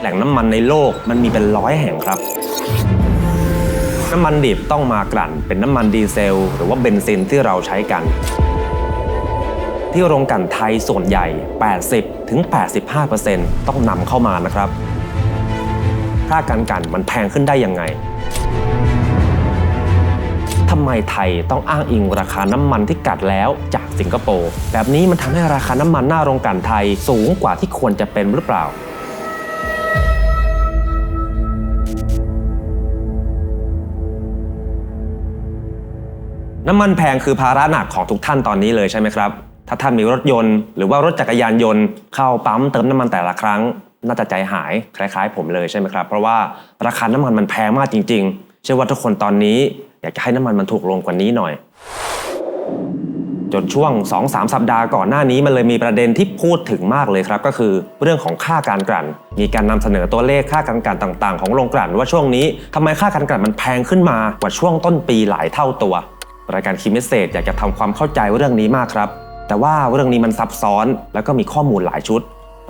แหล่งน้ำมันในโลกมันมีเป็นร้อยแห่งครับ น้ำมันดิบต้องมากลั่นเป็นน้ำมันดีเซล หรือว่าเบนซินที่เราใช้กัน ที่โรงกลั่นไทยส่วนใหญ่ 80ถึง85%ต้องนำเข้ามานะครับค่าการกลั่นมันแพงขึ้นได้ยังไง ทำไมไทยต้องอ้างอิงราคาน้ำมันที่กัดแล้วจากสิงคโปร์ แบบนี้มันทำให้ราคาน้ำมันหน้าโรงกลั่นไทยสูงกว่าที่ควรจะเป็นหรือเปล่า น้ำมันแพงคือภาระหนักของทุกท่านตอนนี้เลยใช่ไหมครับ ถ้าท่านมีรถยนต์หรือว่ารถจักรยานยนต์เข้าปั๊มเติมน้ำมันแต่ละครั้ง น่าจะใจหายคล้าย ๆ ผมเลยใช่ไหมครับ เพราะว่าราคาน้ำมันมันแพงมากจริง ๆ เชื่อว่าทุกคนตอนนี้ อยากจะให้น้ำมันมันถูกลงกว่านี้หน่อย จนช่วง 2-3 สัปดาห์ก่อนหน้านี้มันเลยมีประเด็นที่พูดถึงมากเลยครับ ก็คือเรื่องของค่าการกลั่น มีการนำเสนอตัวเลขค่าการกลั่นต่าง ๆ ของโรงกลั่นว่าช่วงนี้ทำไมค่าการกลั่นมันแพงขึ้นมากว่าช่วงต้นปีหลายเท่าตัว รายการคีมเมสเซจอยากจะทำความเข้าใจเรื่องนี้มากครับ แต่ว่าเรื่องนี้มันซับซ้อนแล้วก็มีข้อมูลหลายชุด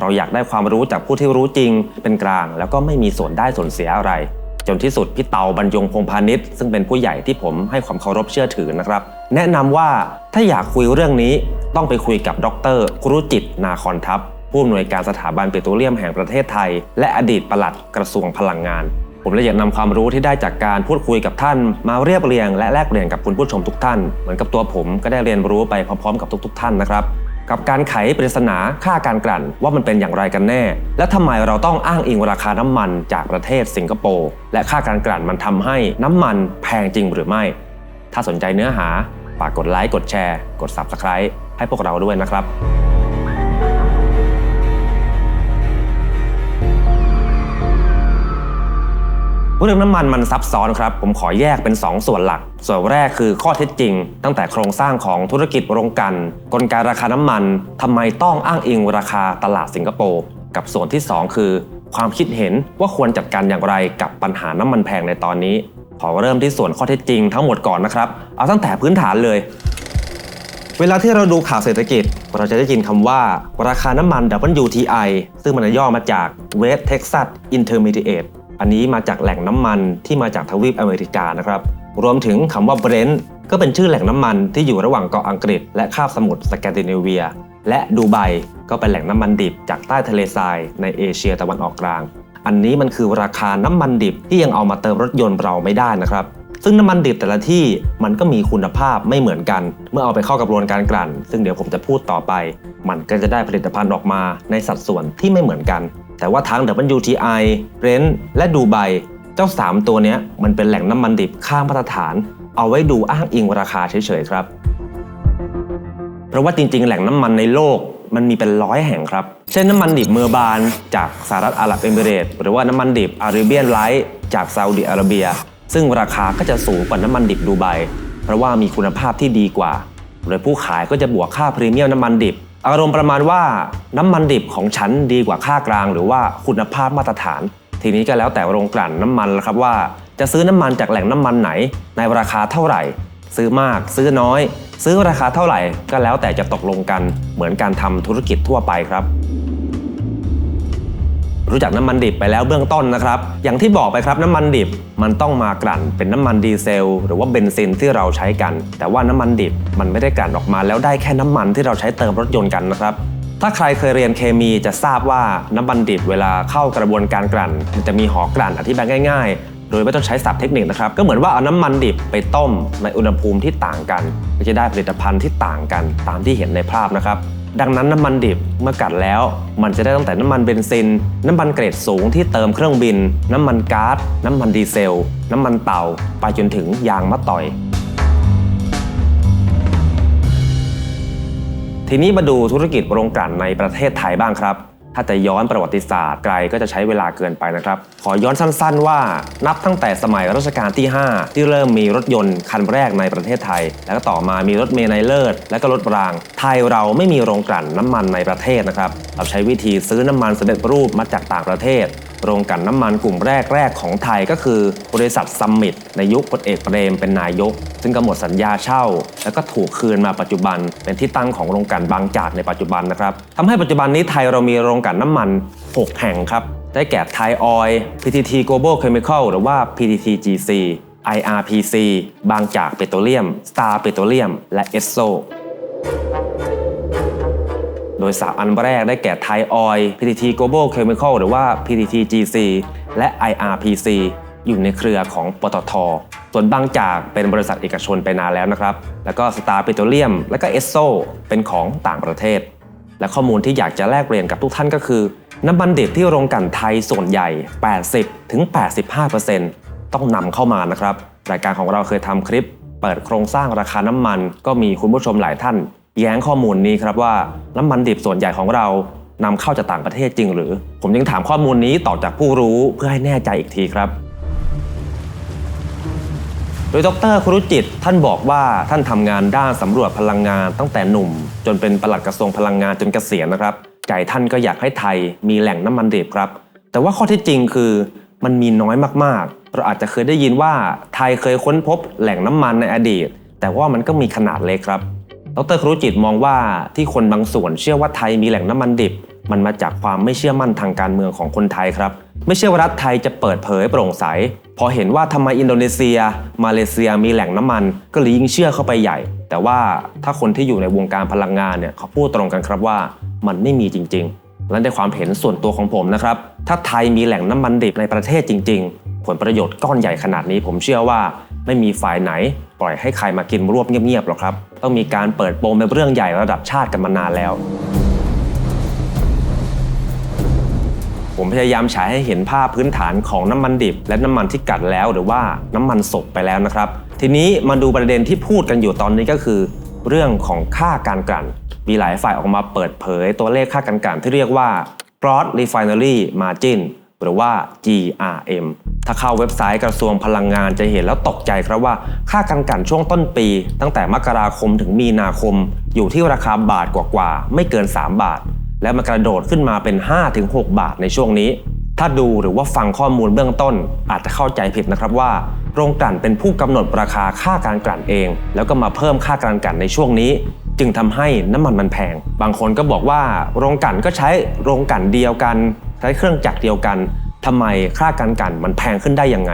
เราอยากได้ความรู้จากผู้ที่รู้จริง เป็นกลาง แล้วก็ไม่มีส่วนได้ส่วนเสียอะไร จนที่สุดพี่เตาบรรยงพงพาณิชย์ซึ่งเป็นผู้ใหญ่ที่ผมให้ความเคารพเชื่อถือนะครับ แนะนำว่าถ้าอยากคุยเรื่องนี้ต้องไปคุยกับดรครุจิตนาคอนทัพผู้อำนวยการสถาบันปิโตรเลียมแห่งประเทศไทย และอดีตปลัดกระทรวงพลังงาน ผมเลยอยากนำความรู้ที่ได้จากการพูดคุยกับท่าน มาเรียบเรียง และแลกเปลี่ยนกับคุณผู้ชมทุกท่าน เหมือนกับตัวผมก็ได้เรียนรู้ไปพร้อมๆ กับทุก ๆ ท่านนะครับ กับการไขปริศนาค่าการกลั่นว่ามันเป็นอย่างไรกันแน่ และทำไมเราต้องอ้างอิงราคาน้ำมันจากประเทศสิงคโปร์และค่าการกลั่นมันทำให้น้ำมันแพงจริงหรือไม่ ถ้าสนใจเนื้อหาฝากกดไลค์กดแชร์ กด Subscribe ให้พวกเราด้วยนะครับ เรื่องน้ำมันมันซับซ้อนครับ ผมขอแยกเป็น 2 ส่วนหลัก ส่วนแรกคือข้อเท็จจริง ตั้งแต่โครงสร้างของธุรกิจโรงกลัน กลไกราคาน้ำมันทำไมต้องอ้างอิงราคาตลาดสิงคโปร์กับส่วนที่ 2 คือ ความคิดเห็นว่าควรจัดการอย่างไรกับปัญหาน้ำมันแพงในตอนนี้ ขอเริ่มที่ส่วนข้อเท็จจริงทั้งหมดก่อนนะครับเอาตั้งแต่พื้นฐานเลยเวลาที่เราดูข่าวเศรษฐกิจ เราจะได้ยินคำว่า ราคาน้ำมัน WTI ซึ่งมันย่อมาจาก West Texas Intermediate อันนี้มาจากแหล่งน้ำมันที่มาจากทวีปอเมริกานะครับ รวมถึงคำว่า Brent ก็เป็นชื่อแหล่งน้ำมันที่อยู่ระหว่างเกาะอังกฤษ และคาบสมุทรสแกนดิเนเวีย และดูไบก็เป็นแหล่งน้ำมันดิบจากใต้ทะเลทรายในเอเชียตะวันออกกลาง อันนี้มันคือราคาน้ำมันดิบที่ยังเอามาเติมรถยนต์เราไม่ได้นะครับซึ่งน้ำมันดิบแต่ละที่มันก็มีคุณภาพไม่เหมือนกัน เมื่อเอาไปเข้ากับกระบวนการกลั่น ซึ่งเดี๋ยวผมจะพูดต่อไป มันก็จะได้ผลิตภัณฑ์ออกมาในสัดส่วนที่ไม่เหมือนกัน แต่ว่าทั้ง WTI Brent และดูไบเจ้า 3 ตัวนี้มันเป็นแหล่งน้ำมันดิบข้างมาตรฐาน เอาไว้ดูอ้างอิงราคาเฉยๆครับ เพราะว่าจริงๆ แหล่งน้ำมันในโลกมันมีเป็นร้อยแห่งครับ เช่นน้ำมันดิบเมอร์บานจากสหรัฐอาหรับเอมิเรตหรือว่าน้ำมันดิบอาราเบียนไลท์จากซาอุดิอาระเบีย ซึ่งราคาก็จะสูงกว่าน้ำมันดิบดูไบเพราะว่ามีคุณภาพที่ดีกว่าโดยผู้ขายก็จะบวกค่าพรีเมียมน้ำมันดิบ อารมณ์ประมาณว่าน้ำมันดิบของฉันดีกว่าค่ากลาง หรือว่าคุณภาพมาตรฐาน ทีนี้ก็แล้วแต่โรงกลั่นน้ำมันแล้วครับว่า จะซื้อน้ำมันจากแหล่งน้ำมันไหน ในราคาเท่าไหร่ ซื้อมาก ซื้อน้อย ซื้อราคาเท่าไหร่ ก็แล้วแต่จะตกลงกันเหมือนการทำธุรกิจทั่วไปครับ รู้จักน้ำมันดิบไปแล้วเบื้องต้นนะครับ อย่างที่บอกไปครับน้ำมันดิบมันต้องมากลั่นเป็นน้ำมันดีเซล หรือว่าเบนซินที่เราใช้กัน แต่ว่าน้ำมันดิบมันไม่ได้กลั่นออกมาแล้วได้แค่น้ำมันที่เราใช้เติมรถยนต์กันนะครับถ้าใครเคยเรียนเคมีจะทราบว่าน้ำมันดิบเวลาเข้ากระบวนการกลั่น มันจะมีหอกลั่นอธิบายง่ายๆ โดยไม่ต้องใช้ศัพท์เทคนิคนะครับ ก็เหมือนว่าเอาน้ำมันดิบไปต้มในอุณหภูมิที่ต่างกัน ก็จะได้ผลิตภัณฑ์ที่ต่างกันตามที่เห็นในภาพนะครับ ดังนั้นน้ำมันดิบเมื่อกัดแล้ว มันจะได้ตั้งแต่น้ำมันเบนซิน น้ำมันเกรดสูงที่เติมเครื่องบิน น้ำมันก๊าซน้ำมันดีเซล น้ำมันเตาไปจนถึงยางมะตอย ทีนี้มาดูธุรกิจโรงกลั่นในประเทศไทยบ้างครับ ถ้าจะย้อนประวัติศาสตร์ไกลก็จะใช้เวลาเกินไปนะครับ ขอย้อนสั้นๆ ว่านับตั้งแต่สมัยรัชกาลที่ 5 ที่เริ่มมีรถยนต์คันแรกในประเทศไทย แล้วก็ต่อมามีรถเมล์ในเลิศ และก็รถราง ไทยเราไม่มีโรงกลั่นน้ำมันในประเทศนะครับเราใช้วิธีซื้อน้ำมันสำเร็จรูปมาจากต่างประเทศ โรงกลั่นน้ำมันกลุ่มแรก ๆ ของไทยก็คือบริษัทซัมมิตในยุคพลเอกเปรมเป็นนายก ซึ่งก็หมดสัญญาเช่า แล้วก็ถูกคืนมาปัจจุบัน เป็นที่ตั้งของโรงกลั่นบางจากในปัจจุบันนะครับทำให้ปัจจุบันนี้ไทยเรามีโรงกลั่นน้ำมัน 6 แห่งครับ ได้แก่ Thai Oil PTT Global Chemical หรือว่า PTTGC IRPC บางจากเปโตรเลียม Star Petroleum และ Esso โโดย 3 อันแรกได้แก่ Thai Oil PTT Global Chemical หรือว่า PTTGC และ IRPC อยู่ในเครือของปตท ส่วนบางจากเป็นบริษัทเอกชนไปนานแล้วนะครับ แล้วก็ Star Petroleum และก็ Esso เป็นของต่างประเทศ และข้อมูลที่อยากจะแลกเปลี่ยนกับทุกท่านก็คือ น้ำมันดิบที่โรงกลั่นไทยส่วนใหญ่ 80ถึง85%ต้องนำเข้ามานะครับ รายการของเราเคยทำคลิป เปิดโครงสร้างราคาน้ำมัน ก็มีคุณผู้ชมหลายท่าน แย้งข้อมูลนี้ครับว่าน้ำมันดิบส่วนใหญ่ของเรานำเข้าจากต่างประเทศจริงหรือ ผมยังถามข้อมูลนี้ต่อจากผู้รู้เพื่อให้แน่ใจอีกทีครับ โดยดรครุจิตท่านบอกว่าท่านทำงานด้านสำรวจพลังงานตั้งแต่หนุ่ม จนเป็นปลัดกระทรวงพลังงานจนเกษียณนะครับ ใจท่านก็อยากให้ไทยมีแหล่งน้ำมันดิบครับ แต่ว่าข้อท็จจริงคือมันมีน้อยมากๆ เราอาจจะเคยได้ยินว่าไทยเคยค้นพบแหล่งน้ำมันในอดีต แต่ว่ามันก็มีขนาดเล็กครับ ดรครุจิตมองว่าที่คนบางส่วนเชื่อว่าไทยมีแหล่งน้ำมันดิบ มันมาจากความไม่เชื่อมั่นทางการเมืองของคนไทยครับ ไม่เชื่อว่ารัฐไทยจะเปิดเผยโปร่งใส พอเห็นว่าทำไมอินโดนีเซีย มาเลเซียมีแหล่งน้ำมัน ก็เลยยิ่งเชื่อเข้าไปใหญ่ แต่ว่าถ้าคนที่อยู่ในวงการพลังงานเนี่ยเขาพูดตรงกันครับว่ามันไม่มีจริง ๆ และในความเห็นส่วนตัวของผมนะครับ ถ้าไทยมีแหล่งน้ำมันดิบในประเทศจริง ๆ ผลประโยชน์ก้อนใหญ่ขนาดนี้ผมเชื่อว่า ไม่มีฝ่ายไหน ปล่อยให้ใครมากินรวบเงียบๆหรอกครับ ต้องมีการเปิดโปงเป็นเรื่องใหญ่ระดับชาติกันมานานแล้ว ผมพยายามฉายให้เห็นภาพพื้นฐานของน้ำมันดิบ และน้ำมันที่กัดแล้วหรือว่าน้ำมันสดไปแล้วนะครับ ทีนี้มาดูประเด็นที่พูดกันอยู่ตอนนี้ก็คือ เรื่องของค่าการกลั่น มีหลายฝ่ายออกมาเปิดเผยตัวเลขค่าการกลั่นที่เรียกว่า Gross Refinery Margin หรือว่า GRM ถ้าเข้าเว็บไซต์กระทรวงพลังงานจะเห็นแล้วตกใจครับว่า ค่าการกลั่นช่วงต้นปี ตั้งแต่มกราคมถึงมีนาคม อยู่ที่ราคาบาทกว่าๆ ไม่เกิน 3 บาท แล้วมันกระโดดขึ้นมาเป็น 5-6 บาทในช่วงนี้ ถ้าดูหรือว่าฟังข้อมูลเบื้องต้น อาจจะเข้าใจผิดนะครับว่าโรงกลั่นเป็นผู้กำหนดราคาค่าการกลั่นเอง แล้วก็มาเพิ่มค่าการกลั่นในช่วงนี้จึงทำให้น้ำมันมันแพง บางคนก็บอกว่าโรงกลั่นก็ใช้โรงกลั่นเดียวกัน ใช้เครื่องจักรเดียวกันทำไมค่าการกันมันแพงขึ้นได้ยังไง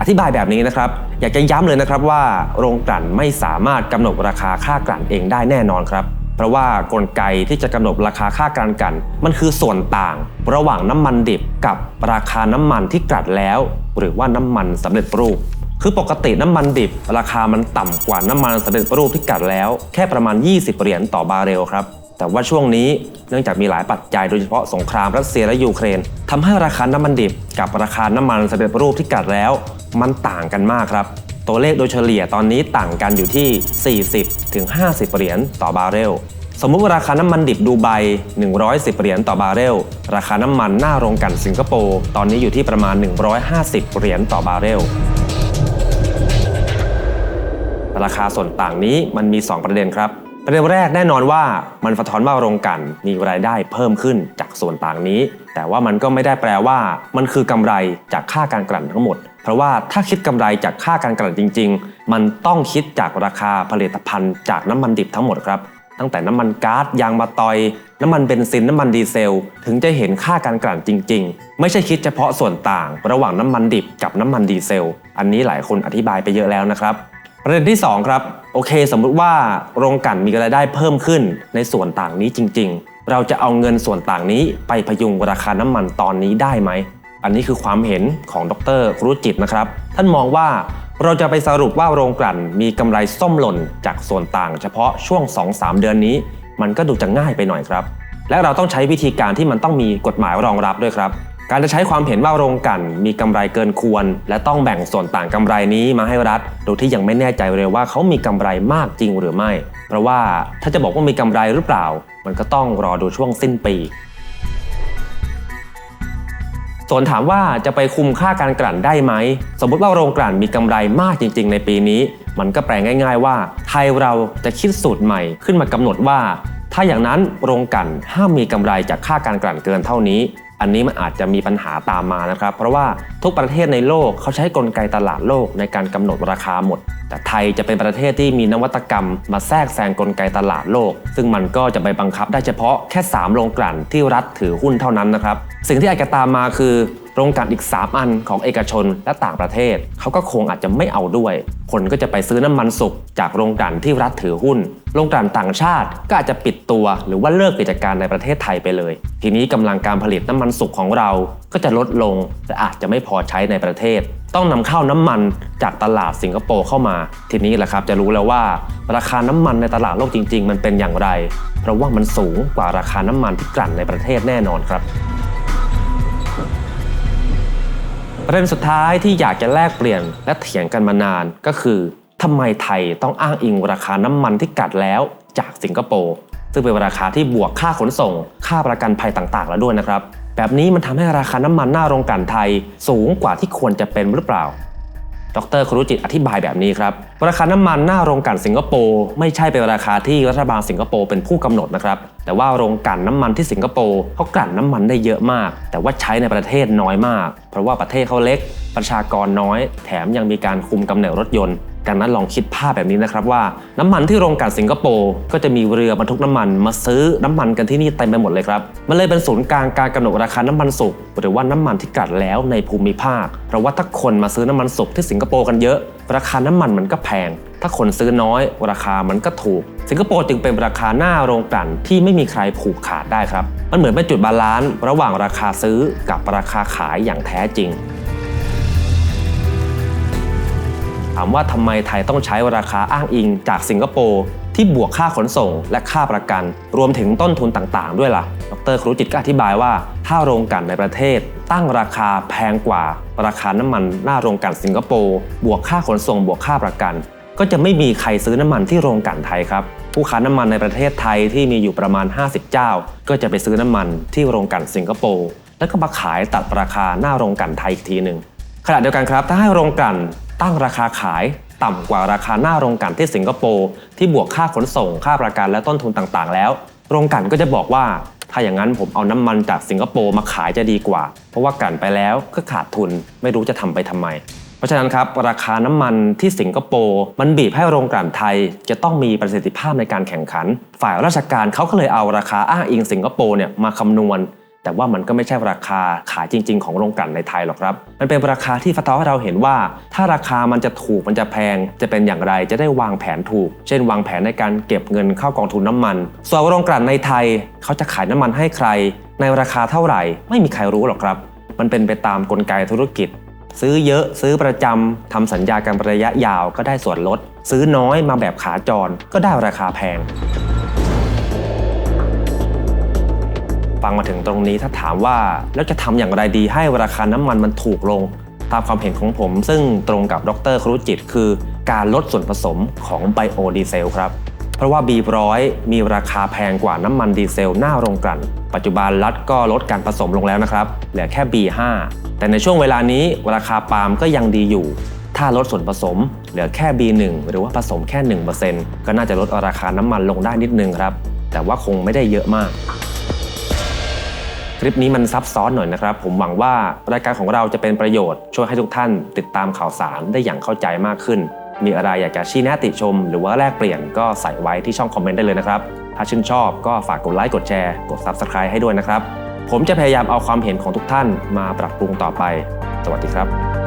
อธิบายแบบนี้นะครับ อยากจะย้ำเลยนะครับว่าโรงกลั่นไม่สามารถกำหนดราคาค่ากลั่นเองได้แน่นอนครับเพราะว่ากลไกที่จะกำหนดราคาค่าการกัน มันคือส่วนต่าง ระหว่างน้ำมันดิบกับราคาน้ำมันที่กลั่นแล้ว หรือว่าน้ำมันสำเร็จรูป คือปกติน้ำมันดิบ ราคามันต่ำกว่าน้ำมันสำเร็จรูปที่กลั่นแล้ว แค่ประมาณ 20 เหรียญต่อบาร์เรลครับ แต่ว่าช่วงนี้เนื่องจากมีหลายปัจจัยโดยเฉพาะสงครามรัสเซียและยูเครนทำให้ราคาน้ำมันดิบกับราคาน้ำมันสำเร็จรูปที่กลั่นแล้ว มันต่างกันมากครับ ตัวเลขโดยเฉลี่ยตอนนี้ต่างกันอยู่ที่ 40 ถึง 50 เหรียญต่อบาร์เรลสมมุติว่าราคาน้ำมันดิบดูไบ 110 เหรียญต่อบาร์เรล ราคาน้ำมันหน้าโรงกลั่นสิงคโปร์ตอนนี้อยู่ที่ประมาณ 150 เหรียญต่อบาร์เรล ราคาส่วนต่างนี้มันมี 2 ประเด็นครับ ประเด็นแรกแน่นอนว่ามันสะท้อนว่าโรงกันมีรายได้เพิ่มขึ้นจากส่วนต่างนี้ แต่ว่ามันก็ไม่ได้แปลว่า มันคือกำไรจากค่าการกลั่นทั้งหมด เพราะว่าถ้าคิดกำไรจากค่าการกลั่นจริง ๆ มันต้องคิดจากราคาผลิตภัณฑ์จากน้ำมันดิบทั้งหมดครับตั้งแต่น้ำมันก๊าซยางมะตอย น้ำมันเบนซิน น้ำมันดีเซล ถึงจะเห็นค่าการกลั่นจริง ๆ ไม่ใช่คิดเฉพาะส่วนต่าง ระหว่างน้ำมันดิบกับน้ำมันดีเซล อันนี้หลายคนอธิบายไปเยอะแล้วนะครับ ประเด็นที่ 2 ครับ โอเค สมมุติว่าโรงกลั่นมีรายได้เพิ่มขึ้นในส่วนต่างนี้จริง ๆ เราจะเอาเงินส่วนต่างนี้ไปพยุงราคาน้ำมันตอนนี้ได้ไหม อันนี้คือความเห็นของดรครุจิตนะครับ ท่านมองว่าเราจะไปสรุปว่าโรงกลั่นมีกำไรส้มหล่นจากส่วนต่าง เฉพาะช่วง 2-3 เดือนนี้ มันก็ดูจะง่ายไปหน่อยครับ และเราต้องใช้วิธีการที่มันต้องมีกฎหมายรองรับด้วยครับ การจะใช้ความเห็นว่าโรงกลั่นมีกำไรเกินควร และต้องแบ่งส่วนต่างกำไรนี้มาให้รัฐ โดยที่ยังไม่แน่ใจเลยว่าเขามีกำไรมากจริงหรือไม่ เพราะว่าถ้าจะบอกว่ามีกำไรหรือเปล่า มันก็ต้องรอดูช่วงสิ้นปี ส่วนถามว่าจะไปคุมค่าการกลั่นได้ไหม สมมติว่าโรงกลั่นมีกำไรมากจริง ๆ ในปีนี้ มันก็แปลง่าย ๆ ว่า ไทยเราจะคิดสูตรใหม่ขึ้นมากำหนดว่าถ้าอย่างนั้นโรงกลั่นห้ามมีกำไรจากค่าการกลั่นเกินเท่านี้ อันนี้มันอาจจะมีปัญหาตามมานะครับ เพราะว่าทุกประเทศในโลกเขาใช้กลไกตลาดโลกในการกำหนดราคาหมด แต่ไทยจะเป็นประเทศที่มีนวัตกรรม มาแทรกแซงกลไกตลาดโลก ซึ่งมันก็จะไปบังคับได้เฉพาะแค่ 3 โรงกลั่นที่รัฐถือหุ้นเท่านั้นนะครับ สิ่งที่อาจจะตามมาคือ โรงกลั่นอีก 3 อันของเอกชนและต่างประเทศ เขาก็คงอาจจะไม่เอาด้วย คนก็จะไปซื้อน้ำมันสุกจากโรงกลั่นที่รัฐถือหุ้น โรงกลั่นต่างชาติก็อาจจะปิดตัวหรือว่าเลิกกิจการในประเทศไทยไปเลย ทีนี้กำลังการผลิตน้ำมันสุกของเราก็จะลดลงและอาจจะไม่พอใช้ในประเทศ ต้องนำเข้าน้ำมันจากตลาดสิงคโปร์เข้ามา ทีนี้แหละครับจะรู้แล้วว่าราคาน้ำมันในตลาดโลกจริง ๆ มันเป็นอย่างไร เพราะว่ามันสูงกว่าราคาน้ำมันที่กลั่นในประเทศแน่นอนครับ ประเด็นสุดท้ายที่อยากจะแลกเปลี่ยนและเถียงกันมานานก็คือทำไมไทยต้องอ้างอิงราคาน้ำมันที่กัดแล้วจากสิงคโปร์ซึ่งเป็นราคาที่บวกค่าขนส่ง ค่าประกันภัยต่างๆ แล้วด้วยนะครับ แบบนี้มันทำให้ราคาน้ำมันหน้าโรงกลั่นไทยสูงกว่าที่ควรจะเป็นหรือเปล่า ดรครุจิตอธิบายแบบนี้ครับ ราคาน้ำมันหน้าโรงกลั่นสิงคโปร์ไม่ใช่เป็นราคาที่รัฐบาลสิงคโปร์เป็นผู้กำหนดนะครับ แต่ว่าโรงกลั่นน้ำมันที่สิงคโปร์เขากลั่นน้ำมันได้เยอะมาก แต่ว่าใช้ในประเทศน้อยมาก เพราะว่าประเทศเขาเล็ก ประชากรน้อย แถมยังมีการคุมกำเนิดรถยนต์ ดังนั้นลองคิดภาพแบบนี้นะครับว่าน้ำมันที่โรงกลั่นสิงคโปร์ก็จะมีเรือบรรทุกน้ำมันมาซื้อน้ำมันกันที่นี่เต็มไปหมดเลยครับ มันเลยเป็นศูนย์กลางการกำหนดราคาน้ำมันสุกหรือว่าน้ำมันที่กลั่นแล้วในภูมิภาค เพราะว่าถ้าคนมาซื้อน้ำมันสุกที่สิงคโปร์กันเยอะ ราคาน้ำมันมันก็แพง ถ้าคนซื้อน้อย ราคามันก็ถูก สิงคโปร์จึงเป็นราคาหน้าโรงกลั่นที่ไม่มีใครผูกขาดได้ครับ มันเหมือนเป็นจุดบาลานซ์ระหว่างราคาซื้อกับราคาขายอย่างแท้จริงามว่าทำไมไทยต้องใช้ราคาอ้างอิงจากสิงคโปร์ที่บวกค่าขนส่งและค่าประกัน รวมถึงต้นทุนต่างๆ ด้วยล่ะ ดรครุจิตก็อธิบายว่า ถ้าโรงกลั่นในประเทศ ตั้งราคาแพงกว่า ราคาน้ำมันหน้าโรงกลั่นสิงคโปร์บวกค่าขนส่งบวกค่าประกัน ก็จะไม่มีใครซื้อน้ำมันที่โรงกลั่นไทยครับผู้ค้าน้ำมันในประเทศไทยที่มีอยู่ประมาณ 50 เจ้า ก็จะไปซื้อน้ำมันที่โรงกลั่นสิงคโปร์แล้วก็มาขายตัดราคาหน้าโรงกลั่นไทยอีกทีหนึ่งขณะเดียวกันครับ ถ้าให้โรงกลั่น ตั้งราคาขายต่ำกว่าราคาหน้าโรงกลั่นที่สิงคโปร์ที่บวกค่าขนส่งค่าประกันและต้นทุนต่างๆ แล้ว โรงกลั่นก็จะบอกว่า ถ้าอย่างนั้นผมเอาน้ำมันจากสิงคโปร์มาขายจะดีกว่า เพราะว่ากลั่นไปแล้วก็ขาดทุนไม่รู้จะทำไปทำไม เพราะฉะนั้นครับราคาน้ำมันที่สิงคโปร์มันบีบให้โรงกลั่นไทย จะต้องมีประสิทธิภาพในการแข่งขัน ฝ่ายราชการเขาก็เลยเอาราคาอ้างอิงสิงคโปร์เนี่ยมาคำนวณ แต่ว่ามันก็ไม่ใช่ราคาขายจริง ๆ ของโรงกลั่นในไทยหรอกครับ มันเป็นราคาที่สะท้อนให้เราเห็นว่า ถ้าราคามันจะถูกมันจะแพง จะเป็นอย่างไรจะได้วางแผนถูก เช่น วางแผนในการเก็บเงินเข้ากองทุนน้ำมัน ส่วนโรงกลั่นในไทย เขาจะขายน้ำมันให้ใคร ในราคาเท่าไหร่ ไม่มีใครรู้หรอกครับ มันเป็นไปตามกลไกธุรกิจ ซื้อเยอะซื้อประจำทำสัญญากันระยะยาวก็ได้ส่วนลด ซื้อน้อยมาแบบขาจรก็ได้ราคาแพง ฟังมาถึงตรงนี้ถ้าถามว่าแล้วจะทำอย่างไรดีให้ราคาน้ำมันมันถูกลง ตามความเห็นของผม ซึ่งตรงกับดรครุจิต คือการลดส่วนผสมของไบโอดีเซลครับ เพราะว่า B100 มีราคาแพงกว่าน้ำมันดีเซลหน้าโรงกลั่น ปัจจุบันรัฐก็ลดการผสมลงแล้วนะครับ เหลือแค่ B5 แต่ในช่วงเวลานี้ราคาปาล์มก็ยังดีอยู่ถ้าลดส่วนผสม เหลือแค่ B1 หรือว่าผสมแค่ 1%ก็น่าจะลดราคาน้ำมันลงได้นิดนึงครับ แต่ว่าคงไม่ได้เยอะมาก คลิปนี้มันซับซ้อนหน่อยนะครับ ผมหวังว่ารายการของเราจะเป็นประโยชน์ช่วยให้ทุกท่าน ติดตามข่าวสารได้อย่างเข้าใจมากขึ้น มีอะไรอยากจะชี้แนะติชม หรือว่าแลกเปลี่ยนก็ใส่ไว้ที่ช่องคอมเมนต์ได้เลยนะครับ ถ้าชื่นชอบก็ฝากกดไลค์กดแชร์กด Subscribe ให้ด้วยนะครับ ผมจะพยายามเอาความเห็นของทุกท่านมาปรับปรุงต่อไป สวัสดีครับ